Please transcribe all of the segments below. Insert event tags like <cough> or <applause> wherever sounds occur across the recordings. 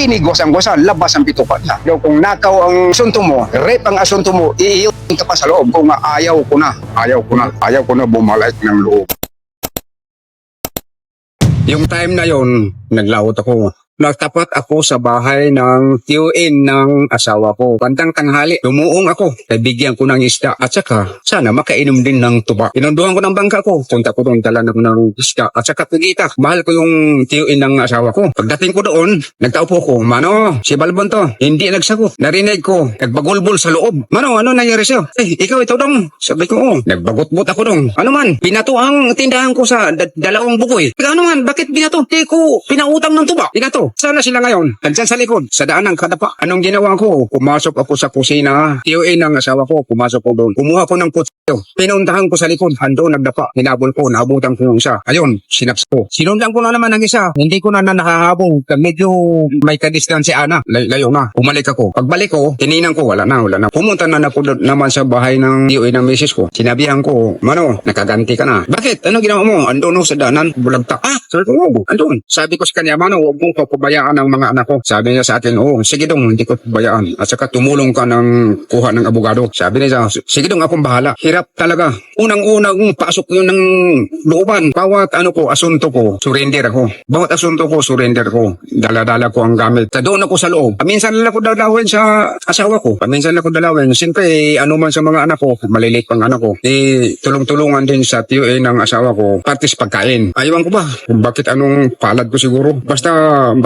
Binig wasang-wasan, labas ang pitupan na. Yo, kung nakaw ang asunto mo, rape ang asunto mo, iiyot ka pa sa loob. Kung ayaw ko na, ayaw ko na, ayaw ko na bumalik ng loob. Yung time na yon, naglaot ako. Nagtapat ako sa bahay ng TUN ng asawa ko. Bandang tanghali, lumuong ako. Kaya ko ng isda. At saka, sana makainom din ng tuba. Pinunduhan ko ng bangka ko. Punta ko doon, dala ng, isda. At saka pagita, mahal ko yung TUN ng asawa ko. Pagdating ko doon, nagtaupo ko, Mano, si Balbon to. Hindi nagsagot. Narinig ko, nagbagulbol sa loob. Mano, ano nangyari sa'yo? Eh, ikaw ito dong. Sabi ko, oh. Nagbagot-bot ako dong. Ano man, binato ang tindahan ko sa da- dalawang bukoy. Ano man, bakit binato? Di ko pinautang ng tuba. Binato. Sana sila ngayon? Nandyan sa likod, sa daan ng kadapa. Anong ginawa ko? Pumasok ako sa kusina. TOA ng asawa ko, pumasok ko doon. Kumuha ko ng kutsilyo. Pinuntahan ko sa likod. Ando, nagdapa. Hinabol ko, naabutan ko yung isa. Ayun, sinaps ko. Sinundan ko na naman ang isa. Hindi ko na na nakahabong. Medyo may kadistansya na. Lay- layo na. Bumalik ako. Pagbalik ko, tininan ko, wala na, wala na. Pumunta na ako naman sa bahay ng TOA ng misis ko. Sinabihan ko, Mano, nakaganti ka na. Bakit? Ano ginawa mo? Andun sa daanan, bulagta. Ah, sabi ko, oh, andun. Sabi ko sa kanya, Mano, huwag mong papabayaan ng mga anak ko. Sabi niya sa akin, oh, sige dong, hindi ko pabayaan. At saka tumulong ka ng kuha ng abogado. Sabi niya, sige dong, akong bahala. Hirap talaga. Unang-unang pasok yun ng looban. Bawat ano ko, asunto ko, surrender ako. Bawat asunto ko, surrender ko. Dala-dala ko ang gamit. Sa doon ako sa loob. Paminsan lang ako dalawin sa asawa ko. Paminsan lang ako dalawin. Siyempre, ano man sa mga anak ko, malilit pang anak ko. Eh, tulong-tulungan din sa TUA ng asawa ko. Partis pagkain. Ayawan ko ba? Bakit anong palad ko siguro. Basta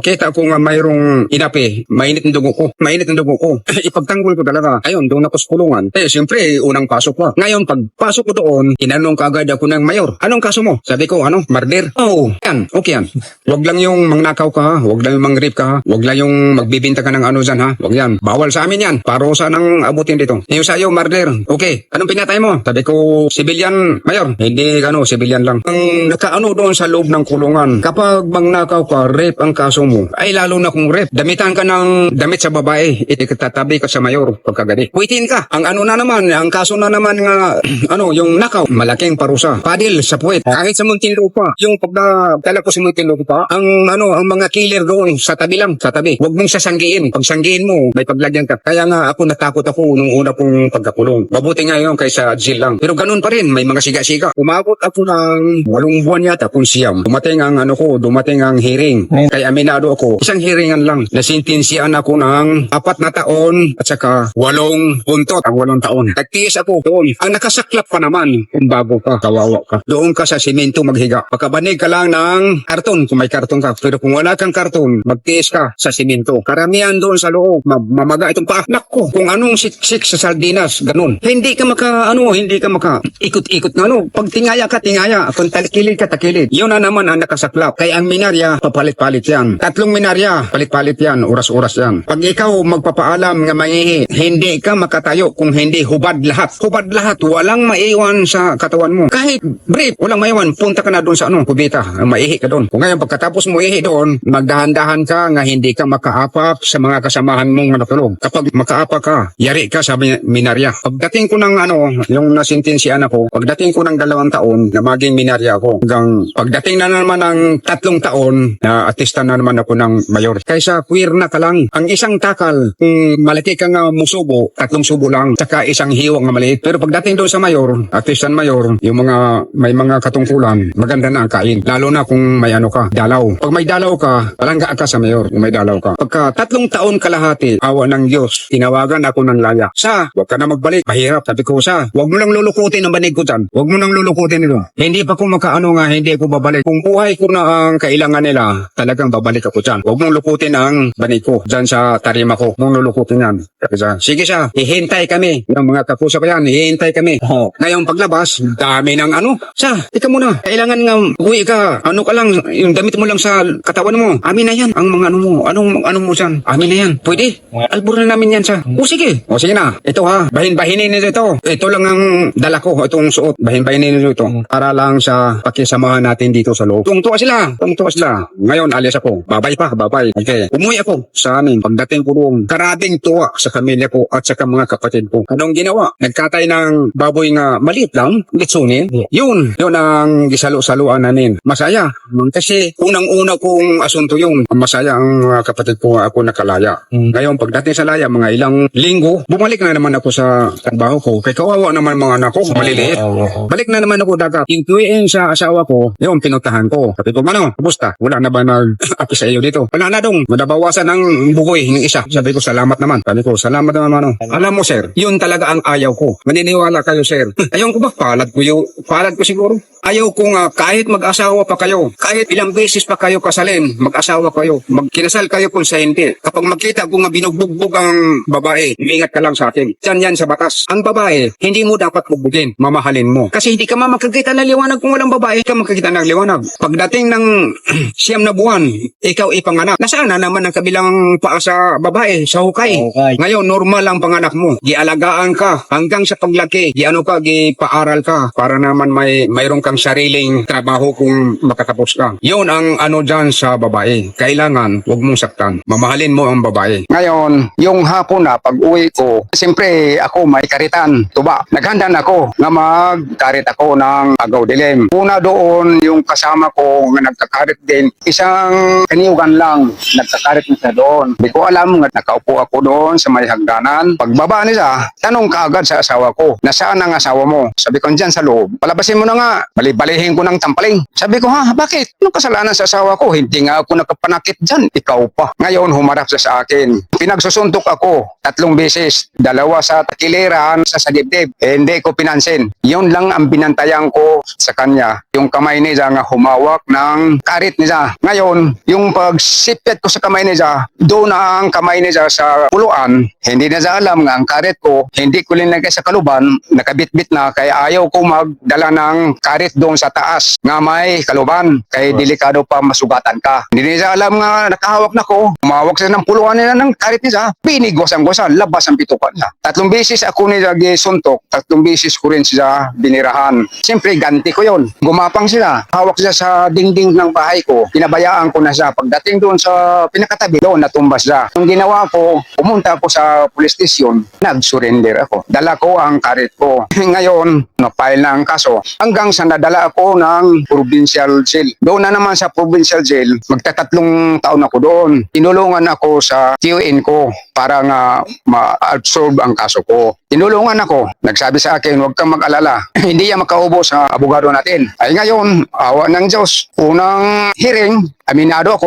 makita ko nga mayroong inapi. Mainit ang dugo ko. Mainit ang dugo ko. <laughs> Ipagtanggol ko talaga. Ayun, doon ako sa kulungan. Eh, siyempre, unang pasok pa. Ngayon, pag pasok ko doon, tinanong kaagad ako ng mayor. Anong kaso mo? Sabi ko, ano? Murder? Oo. yan. Okay yan. Huwag lang yung mangnakaw ka ha. Huwag lang yung mangrip ka ha. Huwag lang yung magbibinta ka ng ano dyan ha. Huwag yan. Bawal sa amin yan. Parusa ng abutin dito. Yung sa'yo, murder. Okay. Anong pinatay mo? Sabi ko, civilian, mayor. Hindi, ano, civilian lang. Ang nakaano doon sa loob ng kulungan, kapag mangnakaw ka, rape ang kaso mo, ay lalo na kung rape. Damitan ka ng damit sa babae, itikatatabi ka sa mayor pagkagadi. Puwitin ka. Ang ano na naman, ang kaso na naman nga, <clears throat> ano, yung nakaw, malaking parusa. Padil sa puwet. Kahit sa Muntinlupa, yung pagdala ko sa Muntinlupa, ang ano, ang mga killer doon sa tabi lang, sa tabi. Huwag mong sasanggiin. Pag sanggiin mo, may paglagyan ka. Kaya nga ako natakot ako nung una pong pagkakulong. Mabuti nga yun kaysa jail lang. Pero ganun pa rin, may mga siga-siga. Umabot ako ng walong buwan yata kung siyam. Dumating ang ano ko, dumating ang hearing. Kaya aminado ako, isang hearingan lang. Nasintinsiyan ako ng apat na taon at saka walong puntot ang walong taon. Nagtiis ako doon. Ang nakasaklap pa naman kung bago ka, kawawa ka. Doon ka sa simento maghiga. Pagkabanig ka lang ng karton kung may karton ka. Pero kung wala kang karton, magtiis ka sa simento. Karamihan doon sa loob, ma- mamaga itong paa. Nako, kung anong siksik sa sardinas, ganun. Hindi ka maka, ano, hindi ka maka ikot-ikot na ano. Pag tingaya ka, tingaya. Kung talikilid ka, takilid. Yun na naman ang nakasaklap. Kaya ang minarya, papalit-palit yan. Tatlong minarya, palit-palit yan. Oras-oras yan. Pag ikaw magpapaalam nga mangihi, hindi ka makatayo kung hindi hubad lahat. Hubad lahat. Walang maiwan sa katawan mo. Kahit brief, walang maiwan. Punta ka na doon sa ano, kubita. Maihi ka doon. Kung ngayon pagkatapos mo ihi doon, magdahan-dahan ka nga hindi ka makaapak sa mga kasamahan mong natulog. Kapag makaapak ka, yari ka sa min- minarya. Pagdating ko ng ano, yung nasintensyahan ako, pagdating ko ng dalawang taon, na maging minarya ako. Hanggang pagdating na naman ng tatlong taon, na atista na naman ako ng mayor. Kaysa queer na ka lang. Ang isang takal, kung malaki ka nga musubo, tatlong subo lang, saka isang hiwang nga maliit. Pero pagdating doon sa mayor, atistan mayor, yung mga, may mga katungkulan, maganda na ang kain. Lalo na kung may ano ka, dalaw. Pag may dalaw ka, palangga ka sa mayor kung may dalaw ka. Pagka tatlong taon kalahati, awa ng Diyos, tinawagan ako ng laya. Sa, huwag ka na magbalik. Mahirap. Sabi ko, sa, huwag mo lang lulukutin ang banig ko dyan. Huwag mo lang lulukutin ito. Hindi pa ko makaano nga, hindi ako babalik. Kung buhay ko na ang kailangan nila, talagang babalik ako dyan. Huwag mong lukutin ang banig ko dyan sa tarima ko. Huwag mong lulukutin yan. Sabi siya, sige siya, hihintay kami. Yung mga kakusap ko yan, hihintay kami. Oh. Ngayon paglabas, dami ng ano. Sa, tika muna. Kailangan nga uwi ka. Ano ka lang, yung damit mo lang sa katawan mo. Amin na yan. Ang mga ano mo. Anong ano mo dyan? Amin na yan. Pwede. Albur na namin yan sa. O sige. O sige na. Ito ha. Bahin-bahinin nito ito. Ito lang ang dala ko. Itong suot. Bahin-bahinin nito ito. Para lang sa pakisamahan natin dito sa loob. Tungtuwa sila. Tungtuwa sila. Ngayon, alias ako. Babay pa, babay. Okay. Umuwi ako sa amin. Pagdating ko roon, karading tuwa sa pamilya ko at sa mga kapatid ko. Anong ginawa? Nagkatay ng baboy nga maliit lang, litsunin. Yun, yun ang gisalo-saluan namin. Masaya. Kasi unang-una kong asunto yun. Masaya ang mga kapatid ko ako nakalaya. Ngayon, pagdating sa laya, mga ilang linggo, bumalik na naman ako sa trabaho ko. Kaya kawawa naman mga anak ko, maliliit. Balik na naman ako dagat. Yung sa asawa ko, yung pinuntahan ko. Sabi ko, ano, kamusta? Wala na ba nag-api <laughs> sa iyo dito? Wala na dong. Madabawasan ng bugoy ng isa. Sabi ko, salamat naman. Sabi ko, salamat naman, ano. Alam mo, sir, yun talaga ang ayaw ko. Maniniwala kayo, sir. <laughs> ayaw ko ba? Palad ko yung, palad ko siguro. Ayaw ko nga, kahit mag-asawa pa kayo, kahit ilang beses pa kayo kasalin, mag-asawa kayo, magkinasal kayo kung sa hindi. Kapag makita ko nga binugbog ang babae, ingat ka lang sa akin. Diyan yan sa batas. Ang babae, hindi mo dapat bugbugin, mamahalin mo. Kasi hindi ka ma makakita ng liwanag kung walang babae, hindi ka makakita ng liwanag. Pagdating ng <clears throat> siyam na buwan, ikaw ipanganak. Nasaan na naman ang kabilang paa sa babae, sa hukay. Okay. Ngayon, normal ang panganak mo. Gialagaan ka hanggang sa paglaki. Giano ka, gipaaral ka para naman may mayroon kang sariling trabaho kung makatapos ka. Yun ang ano dyan sa babae. Kailangan, huwag mong saktan. Mamahalin mo ang babae. Ngayon, yung hapon na pag uwi ko, siyempre ako may karitan, tuba. Naghanda na ako nga magkarit ako ng agaw dilim. Una doon, yung kasama ko nga nagkakarit din, isang kaniyugan lang, nagkakarit na siya doon. Hindi ko alam nga nakaupo ako doon sa may hagdanan. Pagbaba niya, tanong kaagad sa asawa ko, nasaan ang asawa mo? Sabi ko, dyan sa loob. Palabasin mo na nga. Balibalihin ko ng tampaling. Sabi ko, ha, bakit? Anong kasalanan sa asawa ko? Hindi nga ako nakapanakit dyan. Ikaw pa. Ngayon, humarap sa akin. Pinagsusuntok ako tatlong beses. Dalawa sa takiliran, sa sa dibdib. Eh, hindi ko pinansin. Yun lang ang binantayan ko sa kanya. Yung kamay niya nga humawak ng karit niya. Ngayon, yung pagsipit ko sa kamay niya, doon na ang kamay niya sa puluan. Hindi na siya alam nga ang karit ko, hindi ko linagay sa kaluban, nakabitbit na kaya ayaw ko magdala ng karit doon sa taas nga may kaluban. Kaya delikado pa masugatan ka. Hindi niya alam nga nakahawak na ko. Umawak siya ng puluan nila ng karit niya. Binigwasan-gwasan, labas ang pitukan niya. Tatlong beses ako niya gisuntok, tatlong beses ko rin siya binirahan. Siyempre, ganti ko yon. Gumapang sila. Hawak siya sa dingding ng bahay ko. Pinabayaan ko na siya. Pagdating doon sa pinakatabi, doon natumbas siya. Yung ginawa ko, pumunta ako sa police station, nag-surrender ako. Dala ko ang karit ko. <laughs> Ngayon, na-file na ang kaso. Hanggang sa nadala ako ng provincial jail. Doon na naman sa provincial jail, magtatatlong taon ako doon. Tinulungan ako sa TUN ko para nga ma-absorb ang kaso ko. Tinulungan ako. Nagsabi sa akin, huwag kang mag-alala. <laughs> Hindi yan makaubo sa abogado natin. Ay ngayon, awa ng Diyos. Unang hearing, aminado.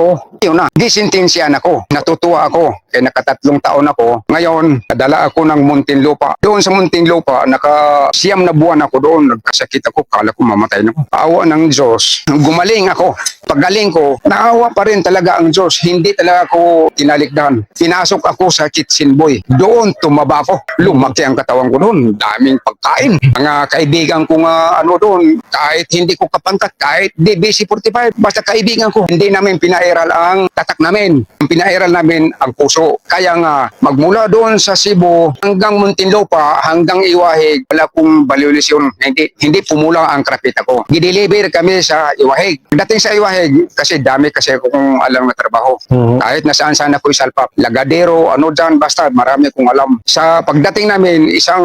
Yun na, disintensyan ako. Natutuwa ako. Kaya nakatatlong taon ako. Ngayon, nadala ako ng Muntinlupa. Doon sa Muntinlupa, naka siyam na buwan ako doon. Nagkasakit ako. Kala ko mamatay na ako. Awa ng Diyos. Gumaling ako. Paggaling ko, naawa pa rin talaga ang Diyos. Hindi talaga ako tinalikdan. Pinasok ako sa kitchen boy. Doon, tumaba ako. Lumaki ang katawan ko doon. Daming pagkain. Mga kaibigan ko nga ano doon, kahit hindi ko kapangkat, kahit DBC45, basta kaibigan ko, hindi namin pinairal ang tatak namin. Ang pinairal namin ang puso. Kaya nga, magmula doon sa Cebu hanggang Muntinlupa, hanggang Iwahig, wala kong baliwalisyon. Hindi, hindi pumula ang krapita ko. Gideliver kami sa Iwahig. Dating sa Iwahig, kasi dami kasi akong alam na trabaho. Kahit nasaan saan ako isalpap. Lagadero, ano dyan, basta marami kong alam. Sa pagdating namin, isang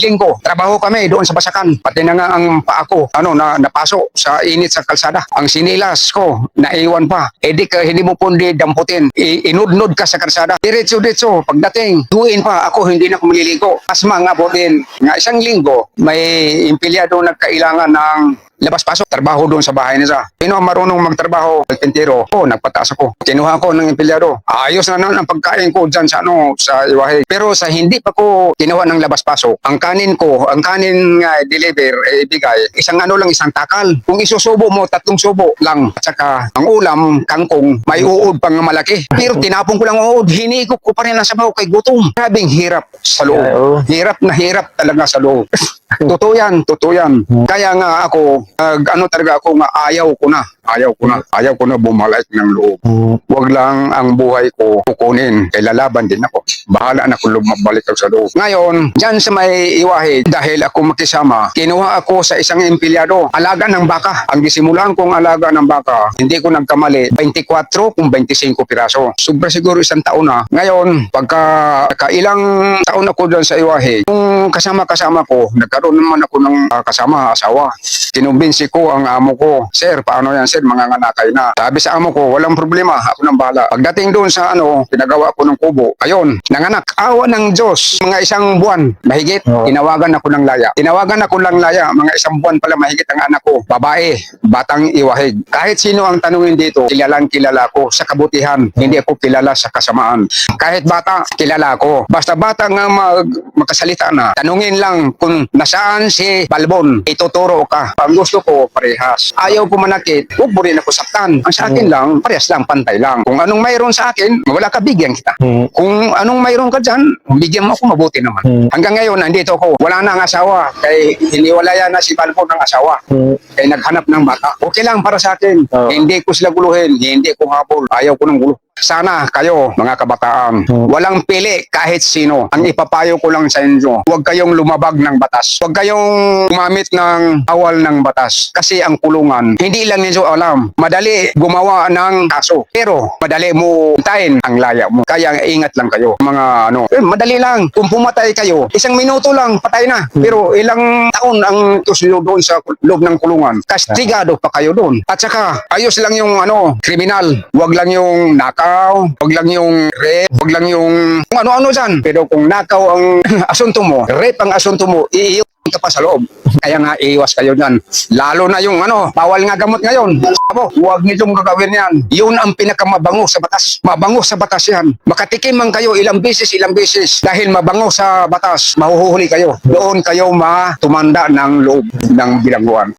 linggo, trabaho kami doon sa Basakan. Pati na nga ang paa ko, ano, na, napasok sa init sa kalsada. Ang sinilas ko, naiwan pa. Eh di ka, hindi mo pundi damputin. I, inudnod ka sa kalsada. Diretso-diretso, pagdating, tuwin pa, ako hindi na ako maliligo. Asma nga po din. Nga isang linggo, may empleyado nagkailangan ng labas-pasok, trabaho doon sa bahay niya. Sino ang marunong magtrabaho? Alpintero. O, nagpataas ako. Kinuha ko ng empleyado. Ayos na naman ang pagkain ko dyan sa ano, sa iwahig. Pero sa hindi pa ko kinuha ng labas-pasok, ang kanin ko, ang kanin nga deliver, eh, ibigay, isang ano lang, isang takal. Kung isusubo mo, tatlong subo lang. At saka, ang ulam, kangkong, may uod pang malaki. Pero tinapon ko lang ang uod, hinigop ko pa rin ang sabaw kay gutom. Grabing hirap sa loob. Oo. Hirap na hirap talaga sa loob. <laughs> Totoo yan, totoo yan. Kaya nga ako, nag, ano talaga ako nga ayaw ko na. Ayaw ko na. Ayaw ko na bumalik ng loob. Huwag lang ang buhay ko kukunin. Kaya lalaban din ako. Bahala na kung lumabalik ako sa loob. Ngayon, dyan sa may iwahe, dahil ako makisama, kinuha ako sa isang empleyado. Alaga ng baka. Ang gisimulan kong alaga ng baka, hindi ko nagkamali, 24 kung 25 piraso. Sobra siguro isang taon na. Ngayon, pagka kailang taon ako dyan sa iwahe, yung kasama-kasama ko, nagkaroon naman ako ng ah, kasama, asawa. Kinumbinsi ko ang amo ko, Sir, paano yan, Sir? Mga nganakay na. Sabi sa amo ko, walang problema, ako nang bahala. Pagdating doon sa ano, pinagawa ko ng kubo, ayun, nanganak. Awa ng Diyos, mga isang buwan, mahigit, Oo. tinawagan ako ng laya. Tinawagan ako ng laya, mga isang buwan pala mahigit ang anak ko. Babae, batang iwahig. Kahit sino ang tanungin dito, kilalang kilala ko sa kabutihan. Hindi ako kilala sa kasamaan. Kahit bata, kilala ko. Basta bata nga mag, magkasalita na, tanungin lang kung nasaan si Balbon. Ituturo ka. Ang gusto ko, parehas. Ayaw ko manakit, huwag mo rin ako saktan. Ang sa akin lang, parehas lang, pantay lang. Kung anong mayroon sa akin, wala ka, bigyan kita. Mm. Kung anong mayroon ka dyan, bigyan mo ako mabuti naman. Mm. Hanggang ngayon, nandito ako. Wala na ang asawa. Kay hiniwalayan na si Balbon ng asawa. Mm. Kay naghanap ng bata. Okay lang para sa akin. Hindi ko sila guluhin. Hindi ko habol. Ayaw ko ng gulo. Sana kayo, mga kabataan, walang pili kahit sino. Ang ipapayo ko lang sa inyo, huwag kayong lumabag ng batas. Huwag kayong gumamit ng awal ng batas. Kasi ang kulungan, hindi lang ninyo alam. Madali gumawa ng kaso. Pero madali mo hintayin ang laya mo. Kaya ingat lang kayo. Mga ano, eh, madali lang. Kung pumatay kayo, isang minuto lang, patay na. Pero ilang taon ang tusuyo doon sa loob ng kulungan. Kastigado pa kayo doon. At saka, ayos lang yung ano, kriminal. Huwag lang yung nakaw, huwag lang yung rape, huwag lang yung ano-ano dyan. Pero kung nakaw ang <clears throat> asunto mo, rape ang asunto mo, iiwan ka pa sa loob. Kaya nga, iiwas kayo dyan. Lalo na yung ano, bawal nga gamot ngayon. Abo, huwag nitong gagawin yan. Yun ang pinakamabango sa batas. Mabango sa batas yan. Makatikim man kayo ilang beses, ilang beses. Dahil mabango sa batas, mahuhuli kayo. Doon kayo matumanda ng loob ng bilangguan.